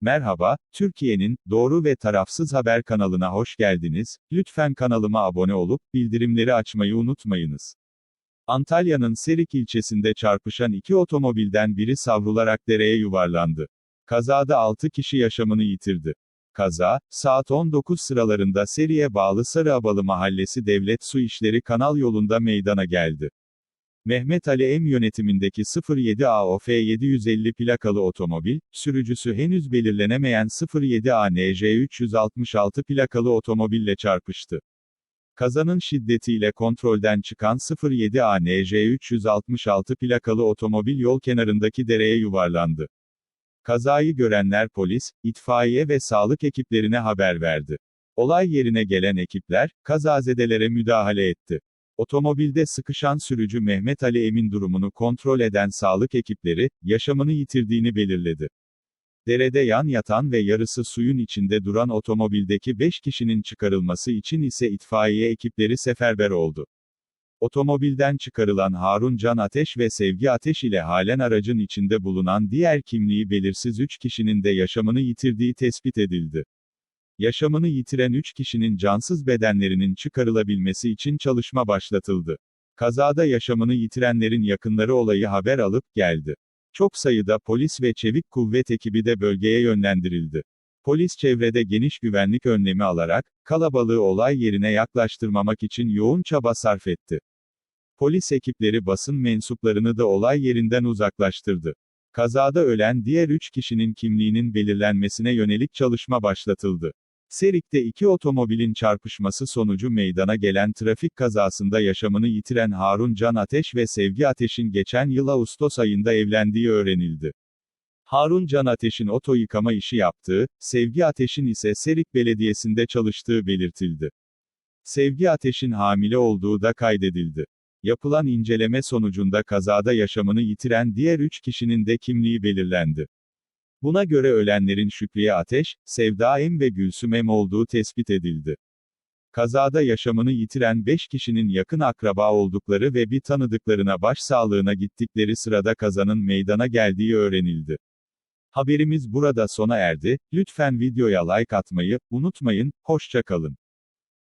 Merhaba, Türkiye'nin doğru ve tarafsız haber kanalına hoş geldiniz. Lütfen kanalıma abone olup bildirimleri açmayı unutmayınız. Antalya'nın Serik ilçesinde çarpışan iki otomobilden biri savrularak dereye yuvarlandı. Kazada 6 kişi yaşamını yitirdi. Kaza, saat 19 sıralarında Seri'ye bağlı Sarıabalı Mahallesi Devlet Su İşleri Kanal yolunda meydana geldi. Mehmet Ali M yönetimindeki 07AOF 750 plakalı otomobil, sürücüsü henüz belirlenemeyen 07ANJ 366 plakalı otomobille çarpıştı. Kazanın şiddetiyle kontrolden çıkan 07ANJ 366 plakalı otomobil yol kenarındaki dereye yuvarlandı. Kazayı görenler polis, itfaiye ve sağlık ekiplerine haber verdi. Olay yerine gelen ekipler, kazazedelere müdahale etti. Otomobilde sıkışan sürücü Mehmet Ali Emin durumunu kontrol eden sağlık ekipleri, yaşamını yitirdiğini belirledi. Derede yan yatan ve yarısı suyun içinde duran otomobildeki 5 kişinin çıkarılması için ise itfaiye ekipleri seferber oldu. Otomobilden çıkarılan Harun Can Ateş ve Sevgi Ateş ile halen aracın içinde bulunan diğer kimliği belirsiz 3 kişinin de yaşamını yitirdiği tespit edildi. Yaşamını yitiren 3 kişinin cansız bedenlerinin çıkarılabilmesi için çalışma başlatıldı. Kazada yaşamını yitirenlerin yakınları olayı haber alıp geldi. Çok sayıda polis ve çevik kuvvet ekibi de bölgeye yönlendirildi. Polis çevrede geniş güvenlik önlemi alarak, kalabalığı olay yerine yaklaştırmamak için yoğun çaba sarf etti. Polis ekipleri basın mensuplarını da olay yerinden uzaklaştırdı. Kazada ölen diğer 3 kişinin kimliğinin belirlenmesine yönelik çalışma başlatıldı. Serik'te iki otomobilin çarpışması sonucu meydana gelen trafik kazasında yaşamını yitiren Harun Can Ateş ve Sevgi Ateş'in geçen yıl Ağustos ayında evlendiği öğrenildi. Harun Can Ateş'in oto yıkama işi yaptığı, Sevgi Ateş'in ise Serik Belediyesi'nde çalıştığı belirtildi. Sevgi Ateş'in hamile olduğu da kaydedildi. Yapılan inceleme sonucunda kazada yaşamını yitiren diğer 3 kişinin de kimliği belirlendi. Buna göre ölenlerin Şükriye Ateş, Sevda M ve Gülsüm M olduğu tespit edildi. Kazada yaşamını yitiren 5 kişinin yakın akraba oldukları ve bir tanıdıklarına başsağlığına gittikleri sırada kazanın meydana geldiği öğrenildi. Haberimiz burada sona erdi, lütfen videoya like atmayı, unutmayın, hoşça kalın.